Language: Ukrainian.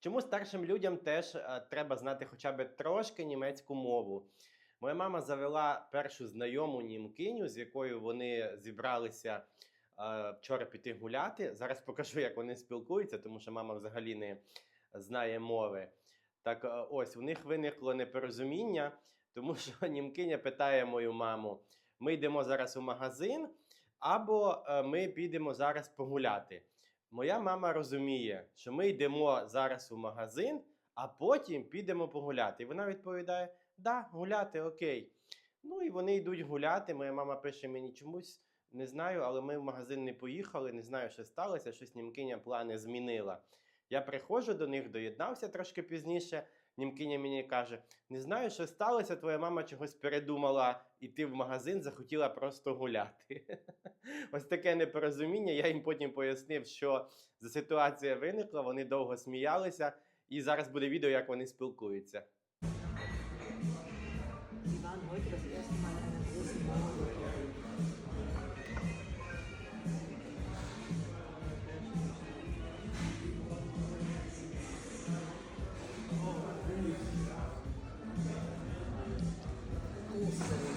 Чому старшим людям теж е, треба знати хоча б трошки німецьку мову? Моя мама завела першу знайому німкиню, з якою вони зібралися е, вчора піти гуляти. Зараз покажу, як вони спілкуються, тому що мама взагалі не знає мови. Так е, ось у них виникло непорозуміння, тому що німкиня питає мою маму: ми йдемо зараз у магазин, або ми підемо зараз погуляти. Моя мама розуміє, що ми йдемо зараз у магазин, а потім підемо погуляти. І вона відповідає: Да, гуляти, окей. Ну і вони йдуть гуляти. Моя мама пише мені чомусь. Не знаю, але ми в магазин не поїхали, не знаю, що сталося, щось німкиня плани змінила. Я приходжу до них, доєднався трошки пізніше. Німкиня мені каже: не знаю, що сталося, твоя мама чогось передумала іти в магазин, захотіла просто гуляти. Ось таке непорозуміння. Я їм потім пояснив, що за ситуація виникла, вони довго сміялися, і зараз буде відео, як вони спілкуються. say